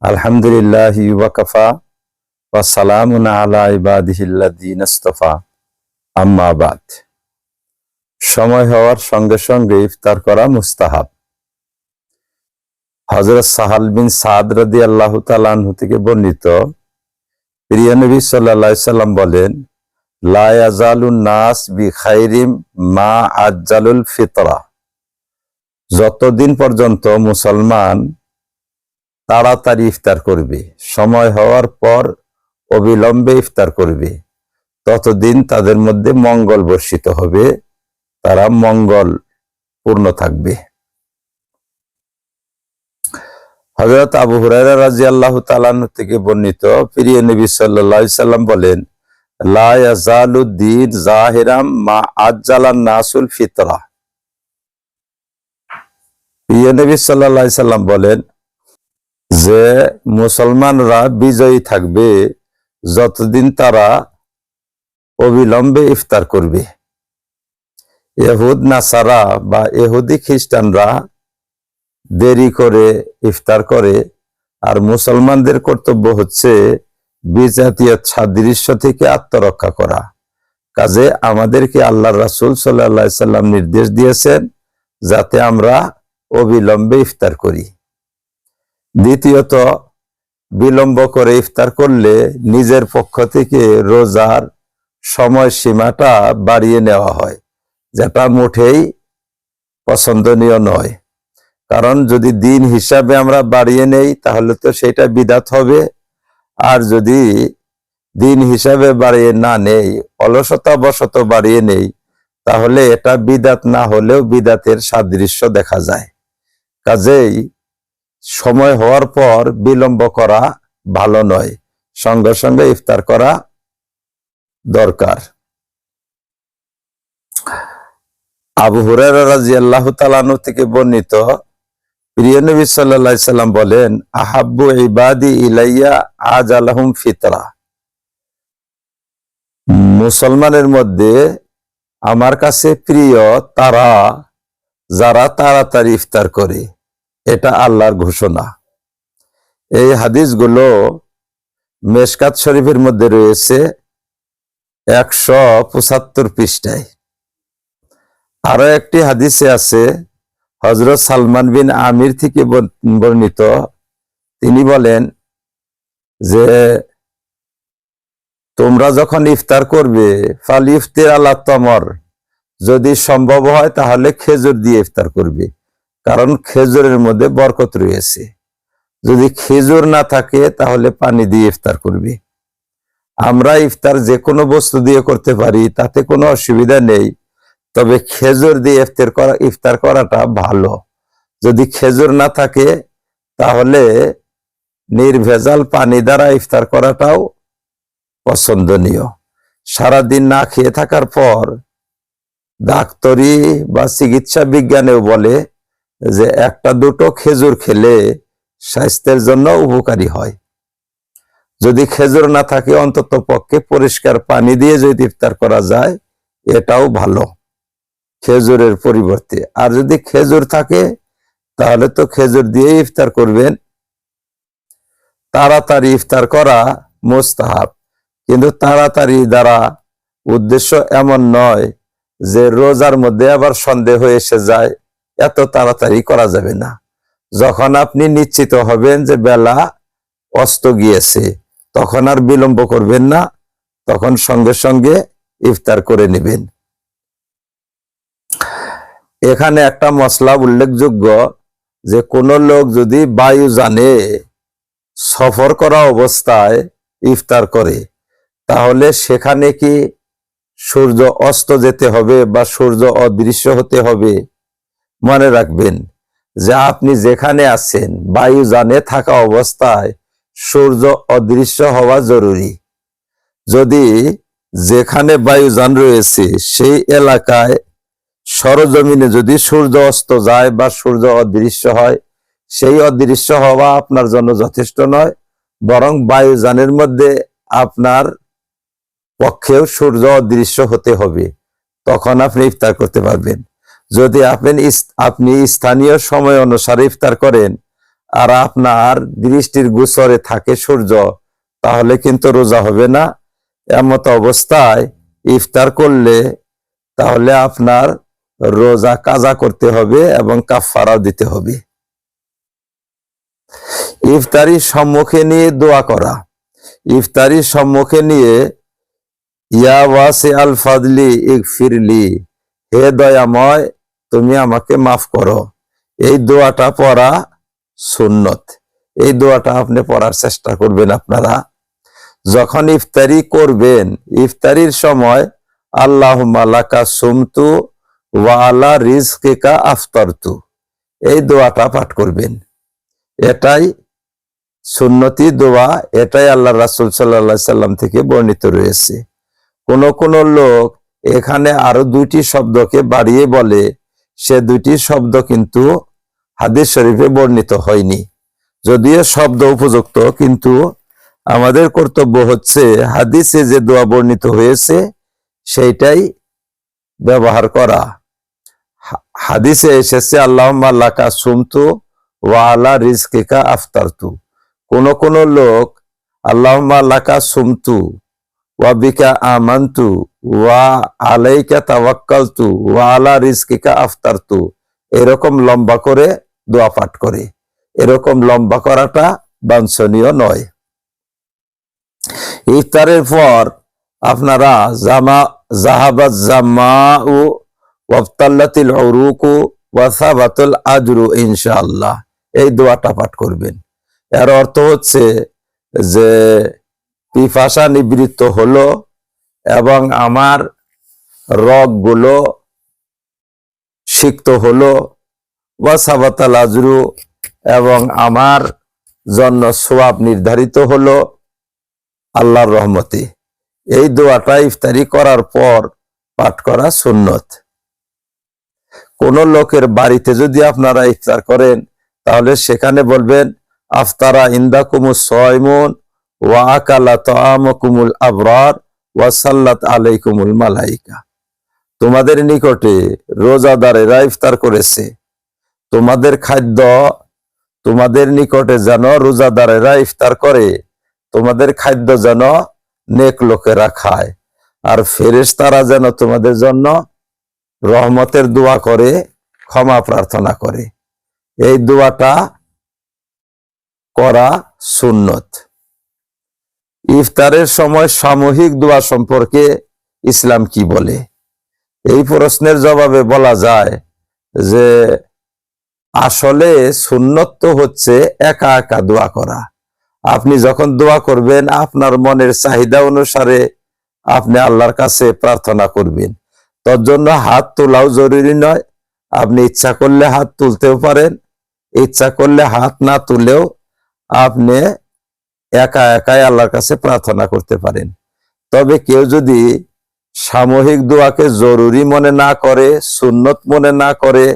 আলহামদুলিল্লাহ সময় হওয়ার সঙ্গে সঙ্গে ইফতার করা মুস্তাহাব। হযরত সাহাল বিন সাদ রাদিয়াল্লাহু তাআলা থেকে বর্ণিত, প্রিয় নবী সাল্লাম বলেন নাস মা ফিতরা। যতদিন পর্যন্ত মুসলমান তাড়াতাড়ি ইফতার করবে। সময় হওয়ার পর অবিলম্বে ইফতার করবে। ততদিন তাদের মধ্যে মঙ্গল বর্ষিত হবে। তারা মঙ্গল পূর্ণ থাকবে। হজরত আবু হুরায়রা রাজি আল্লাহ তালান থেকে বর্ণিত প্রিয় নবী সাল্লাহ সাল্লাম বলেন, লা ইয়াজালুদ্দিন জাহিরাম মা আজ্জালান নাসুল ফিতরা। প্রিয় নবী সাল্লাহ সাল্লাম বলেন যে মুসলমানরা বিজয়ী থাকবে, যতদিন তারা অবিলম্বে ইফতার করবে। এহুদ নাসারা বা এহুদি খ্রিস্টানরা দেরি করে ইফতার করে, আর মুসলমানদের কর্তব্য হচ্ছে বিজাতীয় সাদৃশ্য থেকে আত্মরক্ষা করা। কাজে আমাদেরকে আল্লাহ রাসুল সাল্লাহ সাল্লাম নির্দেশ দিয়েছেন, যাতে আমরা অবিলম্বে ইফতার করি। দ্বিতীয়ত, বিলম্ব করে ইফতার করলে নিজের পক্ষ থেকে রোজার সময় সীমাটা বাড়িয়ে নেওয়া হয়, যেটা মোটেই পছন্দনীয় নয়। কারণ যদি দিন হিসাবে আমরা বাড়িয়ে নেই, তাহলে তো সেটা বিদাত হবে। আর যদি দিন হিসাবে বাড়িয়ে না নেই অলসতা বশত বাড়িয়ে নেই, তাহলে এটা বিদাত না হলেও বিদাতের সাদৃশ্য দেখা যায়। কাজেই সময় হওয়ার পর বিলম্ব করা ভালো নয়। সঙ্গে সঙ্গে ইফতার করা দরকার। আবু তাআলা থেকে বর্ণিত, প্রিয় নবী আলাইহি সাল্লাম বলেন, আহাব্বু ইবাদি ইলাইয়া আজালাহুম ফিতরা। মুসলমানের মধ্যে আমার কাছে প্রিয় তারা, যারা তাড়াতাড়ি ইফতার করে। এটা আল্লাহর ঘোষণা। এই হাদিসগুলো মেশকাত শরীফের মধ্যে রয়েছে একশো পঁচাত্তর পৃষ্ঠায়। আরও একটি হাদিসে আছে হজরত সালমান বিন আমির থেকে বর্ণিত। তিনি বলেন যে, তোমরা যখন ইফতার করবে, ফাল ইফতির আল্লাহ তমর। যদি সম্ভব হয় তাহলে খেজুর দিয়ে ইফতার করবে। কারণ খেজুরের মধ্যে বরকত রয়েছে। যদি খেজুর না থাকে, তাহলে পানি দিয়ে ইফতার করবে। আমরা ইফতার যে কোনো বস্তু দিয়ে করতে পারি, তাতে কোনো অসুবিধা নেই। তবে খেজুর দিয়ে ইফতার করা, ইফতার করাটা ভালো। যদি খেজুর না থাকে, তাহলে নির্ভেজাল পানি দ্বারা ইফতার করাটাও পছন্দনীয়। সারাদিন না খেয়ে থাকার পর, ডাক্তারি বা চিকিৎসা বিজ্ঞানেও বলে যে একটা দুটো খেজুর খেলে স্বাস্থ্যের জন্য উপকারী হয়। যদি খেজুর না থাকে, অন্তত পক্ষে পরিষ্কার পানি দিয়ে যদি ইফতার করা যায়, এটাও ভালো খেজুরের পরিবর্তে। আর যদি খেজুর থাকে, তাহলে তো খেজুর দিয়ে ইফতার করবেন। তাড়াতাড়ি ইফতার করা মোস্তাহাব। কিন্তু তাড়াতাড়ি দ্বারা উদ্দেশ্য এমন নয় যে রোজার মধ্যে আবার সন্দেহ এসে যায়। এত তাড়াতাড়ি করা যাবে না। যখন আপনি নিশ্চিত হবেন যে বেলা অস্ত গিয়েছে, তখন আর বিলম্ব করবেন না, তখন সঙ্গে সঙ্গে ইফতার করে নেবেন। এখানে একটা মশলা উল্লেখযোগ্য যে, কোন লোক যদি বায়ু জানে, সফর করা অবস্থায় ইফতার করে, তাহলে সেখানে কি সূর্য অস্ত যেতে হবে বা সূর্য অদৃশ্য হতে হবে? মনে রাখবেন যে আপনি যেখানে আছেন বায়ু জানে থাকা অবস্থায় সূর্য অদৃশ্য হওয়া জরুরি। যদি যেখানে বায়ুযান রয়েছে, সেই এলাকায় সরজমিনে যদি সূর্য অস্ত যায় বা সূর্য অদৃশ্য হয়, সেই অদৃশ্য হওয়া আপনার জন্য যথেষ্ট নয়, বরং বায়ুযানের মধ্যে আপনার পক্ষেও সূর্য অদৃশ্য হতে হবে। তখন আপনি ইফতার করতে পারবেন। যদি আপনি আপনি স্থানীয় সময় অনুসারে ইফতার করেন আর আপনার দৃষ্টির গোচরে থাকে সূর্য, তাহলে কিন্তু রোজা হবে না। এমত অবস্থায় ইফতার করলে তাহলে আপনার রোজা কাজা করতে হবে এবং কাফারাও দিতে হবে। ইফতারির সম্মুখে নিয়ে দোয়া করা। ইফতারির সম্মুখে নিয়ে, ইয়া ওয়াসি আল ফাদলি ইগফিরলি, হে দয়াময় তুমি আমাকে মাফ করো। এই দোয়াটা পড়া সুন্নত। এই দোয়াটা আপনি পড়ার চেষ্টা করবেন আপনারা। যখন ইফতারি করবেন, ইফতারির সময় আল্লাহ মালাকা সুমতু ওয়া আলা রিজকিকা আফতারতু। এই দোয়াটা পাঠ করবেন। এটাই সুন্নতি দোয়া, এটাই আল্লাহ রাসুল সাল্লাহ সাল্লাম থেকে বর্ণিত রয়েছে। কোন কোন লোক এখানে আরও দুইটি শব্দকে বাড়িয়ে বলে সে দুইটি শব্দ কিন্তু হাদিস শরীফে বর্ণিত হয়নি। যদিও শব্দ উপযুক্ত, কিন্তু আমাদের কর্তব্য হচ্ছে হাদিসে যে দোয়া বর্ণিত হয়েছে, সেইটাই ব্যবহার করা। হাদিসে এসেছে আল্লাহ লাকা সুমতু ওয়া আলা রিজকিকা আফতারতু। কোন কোন লোক আল্লাহ লাকা সুমতু ওয়া বিকা ওয়া আলাইকা তাওয়াক্কালতু ওয়া আলা রিজকিকা আফতারতু এরকম লম্বা করে দোয়া পাঠ করে। এরকম লম্বা করাটা বাঞ্ছনীয় নয়। ইফতারের পর আপনারা জামা জাহাবাত জামা ও ওয়াফতাল্লাতিল উরুকু ওয়াসাবাতুল আজরু ইনশাআল্লাহ। এই দোয়াটা পাঠ করবেন। এর অর্থ হচ্ছে যে পিপাসা নিবৃত্ত হলো এবং আমার রগগুলো সিক্ত হলো। ওয়াসাবাতাল আজরু এবং আমার জন্য সোয়াব নির্ধারিত হলো আল্লাহর রহমতে। এই দোয়াটা ইফতারি করার পর পাঠ করা সুন্নত। কোন লোকের বাড়িতে যদি আপনারা ইফতার করেন, তাহলে সেখানে বলবেন, আফতারা ইন্দাকুমু সয়মুন ওয়া আকালা তামকুমুল আবরার ওয়া সাল্লাত আলাইকুমুল মালাইকা। তোমাদের নিকটে রোজাদারেরা ইফতার করেছে। তোমাদের খাদ্য তোমাদের নিকটে যেন রোজাদারেরা ইফতার করে, তোমাদের খাদ্য যেন নেক লোকেরা খায় আর ফেরেশতারা যেন তোমাদের জন্য রহমতের দোয়া করে, ক্ষমা প্রার্থনা করে। এই দোয়াটা করা সুন্নত। ইফতারের সময় সামূহিক দোয়া সম্পর্কে ইসলাম কি বলে? এই প্রশ্নের জবাবে বলা যায় যে আসলে সুন্নত তো হচ্ছে একা একা দোয়া করা। আপনি যখন দোয়া করবেন, আপনার মনের চাহিদা অনুসারে আপনি আল্লাহর কাছে প্রার্থনা করবেন। তোর জন্য হাত তোলাও জরুরি নয়। আপনি ইচ্ছা করলে হাত তুলতেও পারেন, ইচ্ছা করলে হাত না তুলেও আপনি একা একাই আল্লাহর কাছে প্রার্থনা করতে পারেন। তবে কেউ যদি সামূহিক দোয়াকে জরুরি মনে না করে, সুন্নত মনে না করে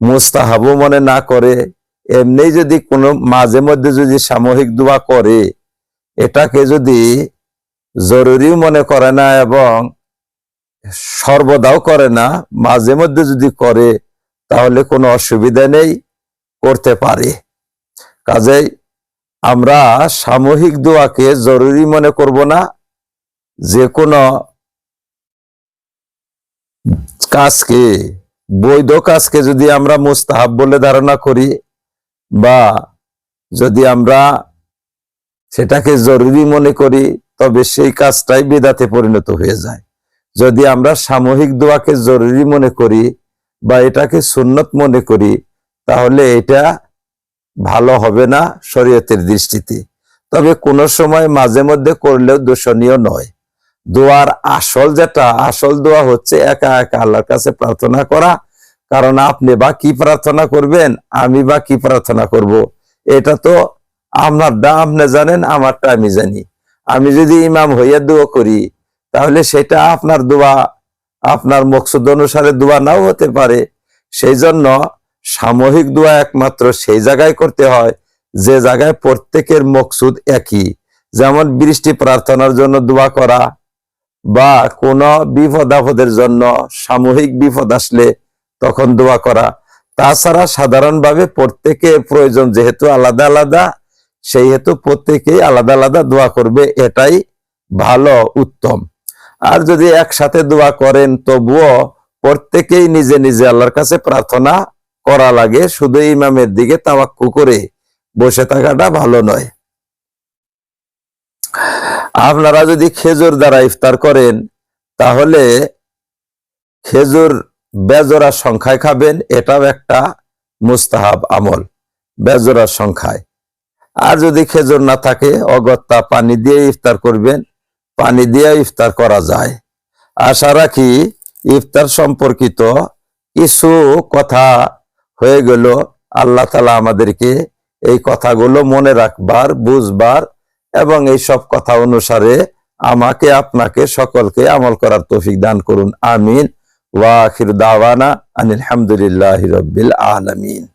মুস্তাহাবু মনে না করে, এমনি যদি কোনো মাঝে মধ্যে যদি সামূহিক দোয়া করে, এটাকে যদি জরুরি মনে করে না এবং সর্বদাও করে না, মাঝে মধ্যে যদি করে, তাহলে কোনো অসুবিধা নেই, করতে পারে। কাজেই আমরা সামূহিক দোয়াকে জরুরি মনে করব না। যে কোনো কাজকে, বৈধ কাজকে যদি আমরা মুস্তাহাব বলে ধারণা করি বা যদি আমরা সেটাকে জরুরি মনে করি, তবে সেই কাজটাই বেদাতে পরিণত হয়ে যায়। যদি আমরা সামূহিক দোয়াকে জরুরি মনে করি বা এটাকে সুন্নত মনে করি, তাহলে এটা ভালো হবে না শরীয়তের দৃষ্টিতে। তবে কোনো সময় মাঝে মধ্যে করলেও দূষণীয় নয়। দোয়ার আসল যেটা, আসল দোয়া হচ্ছে একা একা আল্লাহর কাছে প্রার্থনা করা। কারণ আপনি বা কি প্রার্থনা করবেন, আমি বা কি প্রার্থনা করব। এটা তো আপনারটা আপনি জানেন, আমারটা আমি জানি। আমি যদি ইমাম হইয়া দোয়া করি, তাহলে সেটা আপনার দোয়া, আপনার মকসুদ অনুসারে দোয়া নাও হতে পারে। সেই জন্য সামূহিক দোয়া একমাত্র সেই জায়গায় করতে হয়, যে জায়গায় প্রত্যেকের মকসুদ একই। যেমন বৃষ্টি প্রার্থনার জন্য দোয়া করা বা কোনো বিপদ আপদের জন্য সামূহিক বিপদ আসলে তখন দোয়া করা। তাছাড়া সাধারণভাবে প্রত্যেকের প্রয়োজন যেহেতু আলাদা আলাদা সেই হেতু প্রত্যেকেই আলাদা আলাদা দোয়া করবে, এটাই ভালো, উত্তম। আর যদি একসাথে দোয়া করেন, তবুও প্রত্যেকেই নিজে নিজে আল্লাহর কাছে প্রার্থনা করা লাগে, শুধু ইমামের দিকে তাওয়াক্কু করে বসে থাকাটা ভালো নয়। আপনারা যদি খেজুর দ্বারা ইফতার করেন, তাহলে খেজুর বেজোড়া সংখ্যায় খাবেন, এটাও একটা মুস্তাহাব আমল বেজোড়া সংখ্যায়। আর যদি খেজুর না থাকে, অগত্যা পানি দিয়ে ইফতার করবেন, পানি দিয়ে ইফতার করা যায়। আশা রাখি ইফতার সম্পর্কিত কিছু কথা হয়ে গেল। আল্লাহ তালা আমাদেরকে এই কথাগুলো মনে রাখবার, বুঝবার এবং এই সব কথা অনুসারে আমাকে, আপনাকে, সকলকে আমল করার তৌফিক দান করুন। আমিন। ওয়াখির দাওয়ানা আনিল হামদুলিল্লাহ রব্বিল আলামিন।